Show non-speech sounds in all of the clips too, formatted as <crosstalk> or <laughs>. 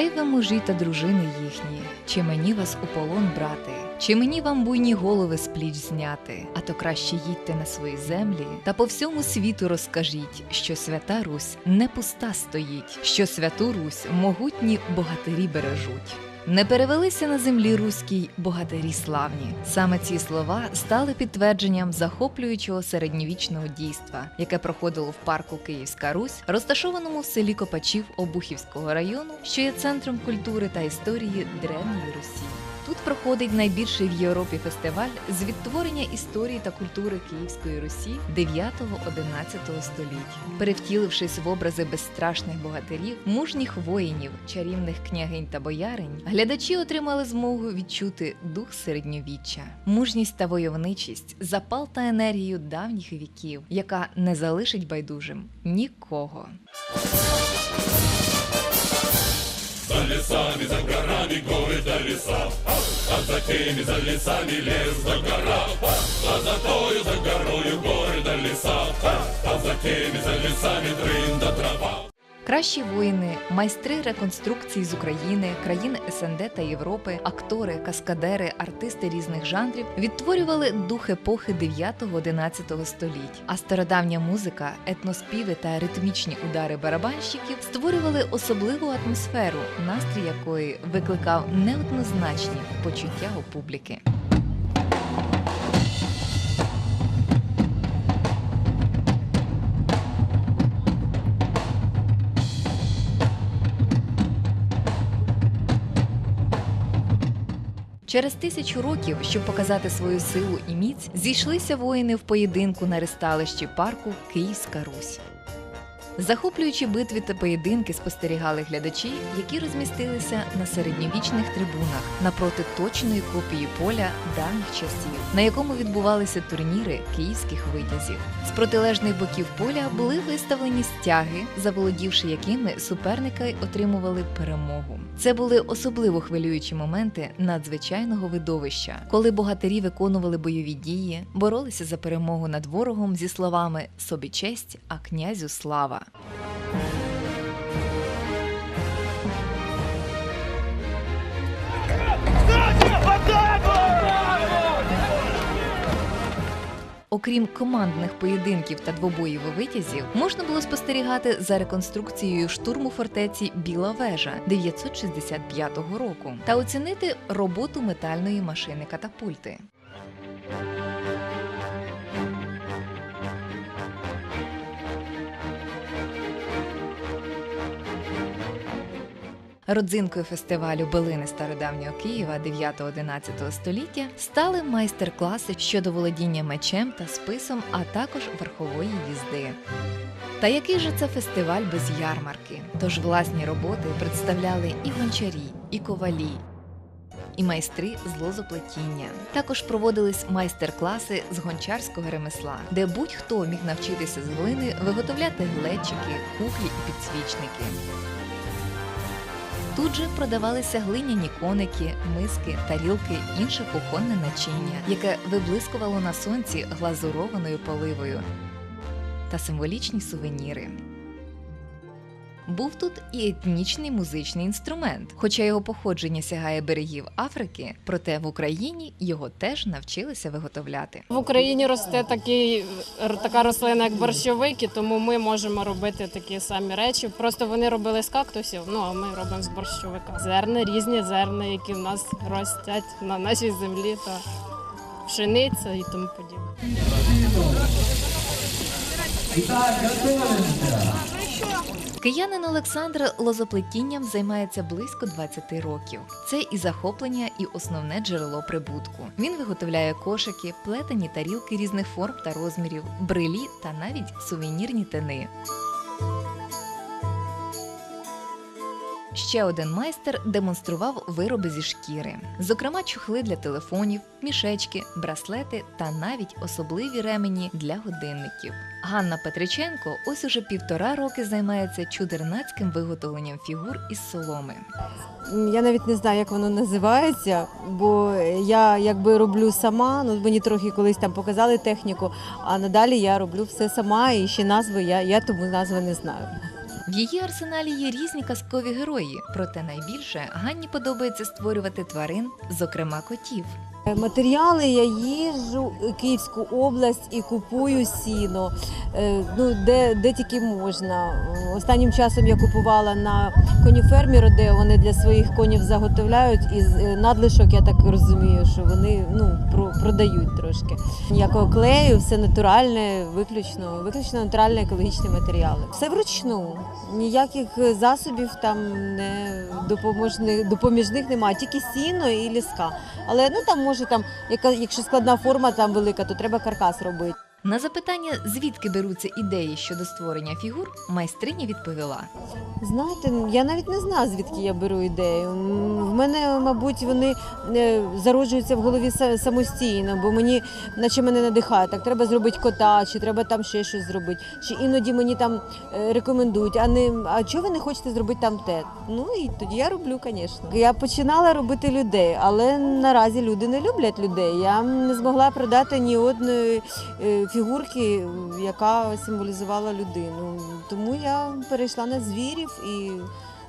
Ей ви мужі та дружини їхні, чи мені вас у полон брати, чи мені вам буйні голови з пліч зняти, а то краще їдьте на свої землі. Та по всьому світу розкажіть, що свята Русь не пуста стоїть, що святу Русь могутні богатирі бережуть. Не перевелися на землі руській богатирі славні. Саме ці слова стали підтвердженням захоплюючого середньовічного дійства, яке проходило в парку Київська Русь, розташованому в селі Копачів Обухівського району, що є центром культури та історії древньої Русі. Тут проходить найбільший в Європі фестиваль з відтворення історії та культури Київської Русі 9-11 століть. Перевтілившись в образи безстрашних богатирів, мужніх воїнів, чарівних княгинь та бояринь, глядачі отримали змогу відчути дух середньовіччя, мужність та войовничість, запал та енергію давніх віків, яка не залишить байдужим нікого За лесами, за горами, горы до леса, а за теми, за лесами лес до гора, а за тою, за горою горы до леса, а за теми, за лесами дрын до трава. Кращі воїни, майстри реконструкції з України, країн СНД та Європи, актори, каскадери, артисти різних жанрів відтворювали дух епохи 9-11 століть. А стародавня музика, етноспіви та ритмічні удари барабанщиків створювали особливу атмосферу, настрій якої викликав неоднозначні почуття у публіки. Через тисячу років, щоб показати свою силу і міць, зійшлися воїни в поєдинку на ристалищі парку Київська Русь. Захоплюючи битви та поєдинки спостерігали глядачі, які розмістилися на середньовічних трибунах напроти точної копії поля давніх часів, на якому відбувалися турніри київських витязів. З протилежних боків поля були виставлені стяги, заволодівши якими суперники отримували перемогу. Це були особливо хвилюючі моменти надзвичайного видовища, коли богатирі виконували бойові дії, боролися за перемогу над ворогом зі словами собі честь, а князю слава. Окрім командних поєдинків та двобоїв витязів, можна було спостерігати за реконструкцією штурму фортеці Біла вежа 965 року та оцінити роботу метальної машини катапульти. Родзинкою фестивалю Билини стародавнього Києва 9-11 століття стали майстер-класи щодо володіння мечем та списом, а також верхової їзди. Та який же це фестиваль без ярмарки? Тож власні роботи представляли і гончарі, і ковалі, і майстри з лозоплетіння. Також проводились майстер-класи з гончарського ремесла, де будь-хто міг навчитися з глини виготовляти глечики, кухлі і підсвічники. Тут же продавалися глиняні коники, миски, тарілки, інше кухонне начиння, яке виблискувало на сонці глазурованою поливою та символічні сувеніри. Був тут і етнічний музичний інструмент, хоча його походження сягає берегів Африки, проте в Україні його теж навчилися виготовляти. В Україні росте такий, така рослина, як борщовик, і тому ми можемо робити такі самі речі. Просто вони робили з кактусів, ну а ми робимо з борщовика. Зерна, різні зерна, які в нас ростять на нашій землі, та пшениця і тому подібне. Киянин Олександр лозоплетінням займається близько 20 років. Це і захоплення, і основне джерело прибутку. Він виготовляє кошики, плетені тарілки різних форм та розмірів, брилі та навіть сувенірні тини. Ще один майстер демонстрував вироби зі шкіри, зокрема чохли для телефонів, мішечки, браслети та навіть особливі ремені для годинників. Ганна Петриченко ось уже півтора роки займається чудернацьким виготовленням фігур із соломи. Я навіть не знаю, як воно називається, бо я якби роблю сама. Ну мені трохи колись там показали техніку, а надалі я роблю все сама і ще назви я, я тому назви не знаю. В її арсеналі є різні казкові герої, проте найбільше Ганні подобається створювати тварин, зокрема котів. Е, Матеріали я їжджу в Київську область і купую сіно, е, ну, де, де тільки можна. Е, Останнім часом я купувала на коніфермі Родео, вони для своїх конів заготовляють і е, надлишок, я так розумію, що вони ну, про, продають трошки. Ніякого клею, все натуральне, виключно, виключно натуральні екологічні матеріали. Все вручну. Ніяких е, засобів там не допоможних, допоміжних немає, тільки сіно і ліска. Але ну там може там, якщо складна форма там велика, то треба каркас робити. На запитання, звідки беруться ідеї щодо створення фігур, майстриня відповіла: Знаєте, я навіть не знаю, звідки я беру ідею. В мене, мабуть, вони е, зароджуються в голові самостійно, бо мені, наче мене надихає, так треба зробити кота, чи треба там ще щось зробити. Чи іноді мені там е, рекомендують, а не а чого ви не хочете зробити там те? Ну і тоді я роблю, звісно. Я починала робити людей, але наразі люди не люблять людей. Я не змогла продати ні одної е, фігурки, яка символізувала людину. Тому я перейшла на звірів і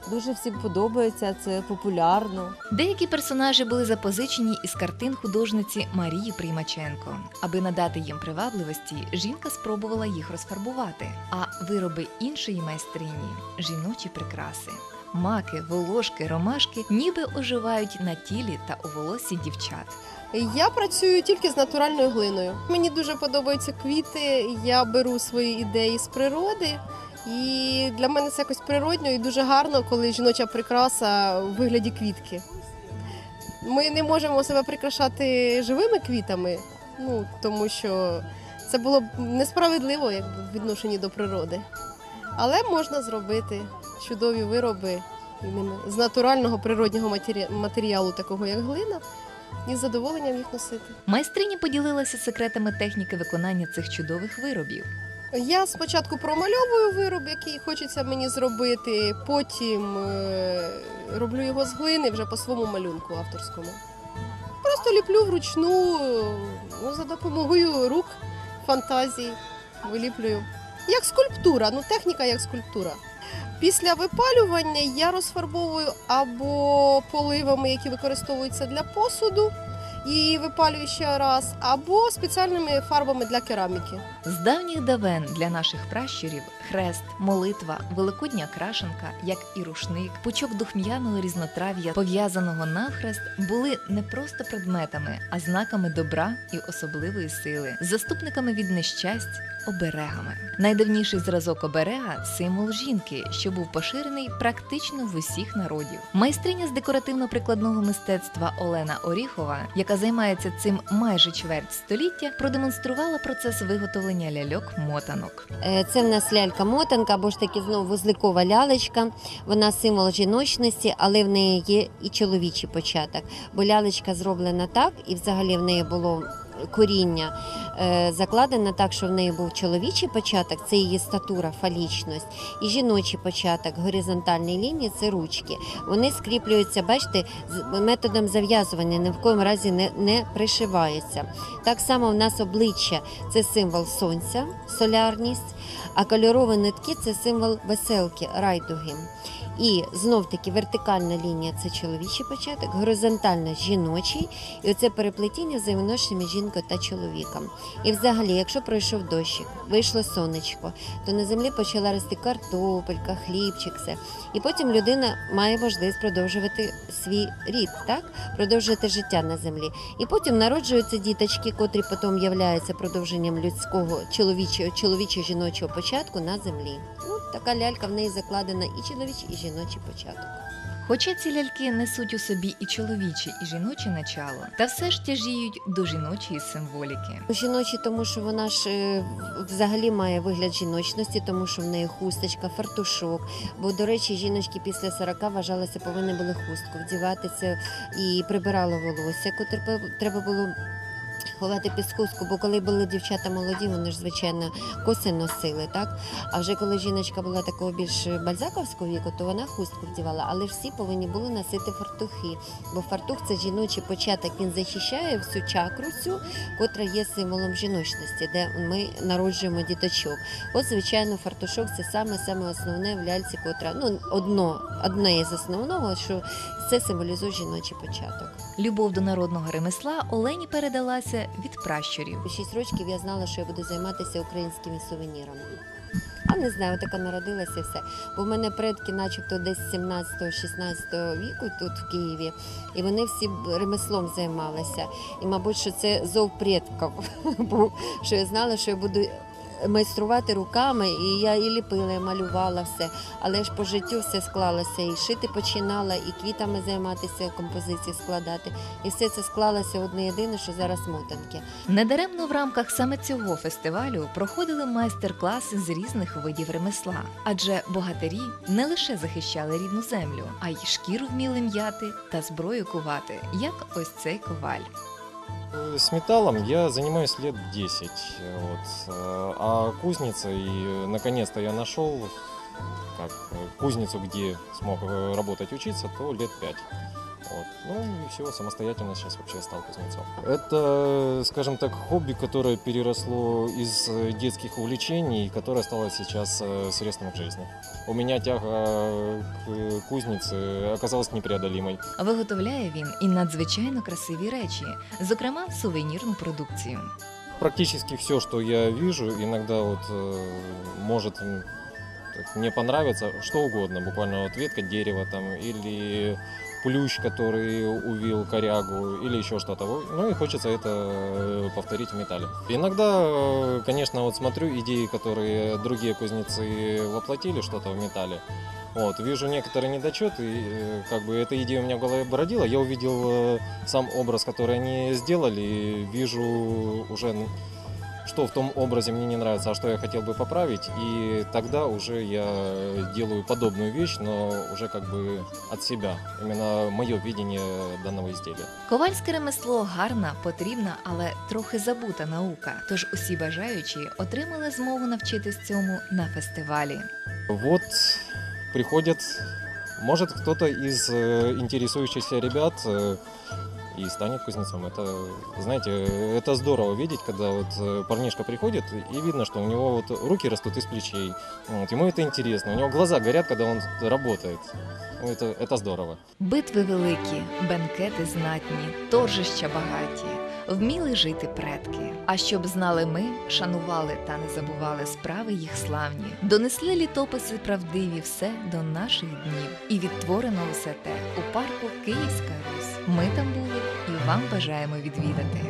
дуже всім подобається. Це популярно. Деякі персонажі були запозичені із картин художниці Марії Приймаченко. Аби надати їм привабливості, жінка спробувала їх розфарбувати. А вироби іншої майстрині жіночі прикраси. Маки, волошки, ромашки ніби оживають на тілі та у волосі дівчат. Я працюю тільки з натуральною глиною. Мені дуже подобаються квіти. Я беру свої ідеї з природи. І для мене це якось природньо і дуже гарно, коли жіноча прикраса у вигляді квітки. Ми не можемо себе прикрашати живими квітами, ну тому що це було б несправедливо якби, в відношенні до природи. Але можна зробити чудові вироби з натурального природнього матері- матеріалу, такого як глина, і з задоволенням їх носити. Майстриня поділилася секретами техніки виконання цих чудових виробів. Я спочатку промальовую вироб, який хочеться мені зробити, потім е, роблю його з глини вже по своєму малюнку авторському. Просто ліплю вручну ну, за допомогою рук, фантазії, виліплюю. Як скульптура, ну техніка як скульптура. Після випалювання я розфарбовую або поливами, які використовуються для посуду, і випалюю ще раз, або спеціальними фарбами для кераміки. З давніх давен для наших пращурів хрест, молитва, великодня крашенка, як і рушник, пучок духм'яного різнотрав'я, пов'язаного навхрест, були не просто предметами, а знаками добра і особливої сили, заступниками від нещасть. Оберегами найдавніший зразок оберега символ жінки, що був поширений практично в усіх народів. Майстриня з декоративно-прикладного мистецтва Олена Оріхова, яка займається цим майже чверть століття, продемонструвала процес виготовлення ляльок-мотанок. Е, Це в нас лялька-мотанка, або ж таки знову вузликова лялечка. Вона символ жіночності, але в неї є і чоловічий початок. Бо лялечка зроблена так, і взагалі в неї було коріння е, закладено так, що в неї був чоловічий початок, це її статура, фалічність, і жіночий початок, горизонтальні лінії це ручки. Вони скріплюються, бачите, методом зав'язування, ні в коєму разі не, не пришиваються. Так само в нас обличчя це символ сонця, солярність, а кольорові нитки це символ веселки, райдуги. І знов таки вертикальна лінія це чоловічий початок, горизонтальна жіночий, і оце переплетіння взаємодношення між жінкою та чоловіком. І взагалі, якщо пройшов дощик, вийшло сонечко, то на землі почала рости картопелька, хлібчик, все. І потім людина має можливість продовжувати свій рід, так? продовжувати життя на землі. І потім народжуються діточки, котрі потім являються продовженням людського чоловічого, чоловічого жіночого початку на землі. Така лялька в неї закладена і чоловічий, і жіночий початок. Хоча ці ляльки несуть у собі і чоловіче, і жіноче начало, та все ж тяжіють до жіночої символіки. Жіночі, тому що вона ж е, взагалі має вигляд жіночності, тому що в неї хусточка, фартушок. Бо, до речі, жіночки після 40 вважалися, повинні були хустку вдівати це і прибирало волосся, котре треба було Ховати підсказку, бо коли були дівчата молоді, вони ж звичайно коси носили, так? А вже коли жіночка була такого більш бальзаковського віку, то вона хустку вдівала. Але всі повинні були носити фартухи. Бо фартух це жіночий початок, він захищає всю чакру цю, котра є символом жіночності, де ми народжуємо діточок. От, звичайно, фартушок це саме саме основне в ляльці, котра ну одно, одне із основного, що це символізує жіночий початок. Любов до народного ремесла Олені передалася від пращурів. 6 років я знала, що я буду займатися українськими сувенірами. А не знаю, така народилася і все. Бо в мене предки, начебто, десь 17-16 віку тут в Києві, і вони всі ремеслом займалися. І, мабуть, що це зов предків <laughs> був, що я знала, що я буду майструвати руками, і я і ліпила, і малювала все. Але ж по життю все склалося. І шити починала, і квітами займатися, композиції складати. І все це склалося одне єдине, що зараз мотанки. Недаремно в рамках саме цього фестивалю проходили майстер-класи з різних видів ремесла, адже богатирі не лише захищали рідну землю, а й шкіру вміли м'яти та зброю кувати, як ось цей коваль. Э, С металлом я занимаюсь лет 10. Вот. э, А кузницей, э, наконец-то я нашел как, э, кузницу, где смог э, работать, учиться, то лет 5. Вот. Ну и все, самостоятельно сейчас вообще стал кузнецом. Это, скажем так, хобби, которое переросло из э, детских увлечений, и которое стало сейчас э, средством к жизни. У меня тяга к кузнице оказалась непреодолимой. Виготовляє він і надзвичайно красиві речі, зокрема сувенірну продукцію. практически все, что я вижу, иногда вот э, может м, так, мне понравится что угодно, буквально вот ветка дерева там или плющ, который увил корягу или еще что-то. Ну и хочется это э, повторить в металле. Иногда, э, конечно, вот смотрю идеи, которые другие кузнецы воплотили что-то в металле. Вот, вижу некоторые недочеты, и, э, как бы эта идея у меня в голове бродила, я увидел сам образ, который они сделали, и вижу уже, что в том образе мне не нравится, а что я хотел бы поправить, и тогда уже я делаю подобную вещь, но уже как бы от себя, именно мое видение данного изделия. Ковальське ремесло гарна, потрібна, але трохи забута наука. Тож усі бажаючі отримали змогу навчитись цьому на фестивалі. Вот приходят, может кто-то из э, интересующихся ребят э, и станет кузнецом. Это, знаете, это здорово видеть, когда вот э, парнишка приходит и видно, что у него вот руки растут из плечей. Вот, ему это интересно, у него глаза горят, когда он работает. Ну, Это, это здорово. Битви великі, бенкети знатні, торжища багаті, вміли жити предки. А щоб знали ми, шанували та не забували справи їх славні, донесли літописи правдиві все до наших днів. І відтворено усе те у парку Київська Русь. Ми там були і вам бажаємо відвідати.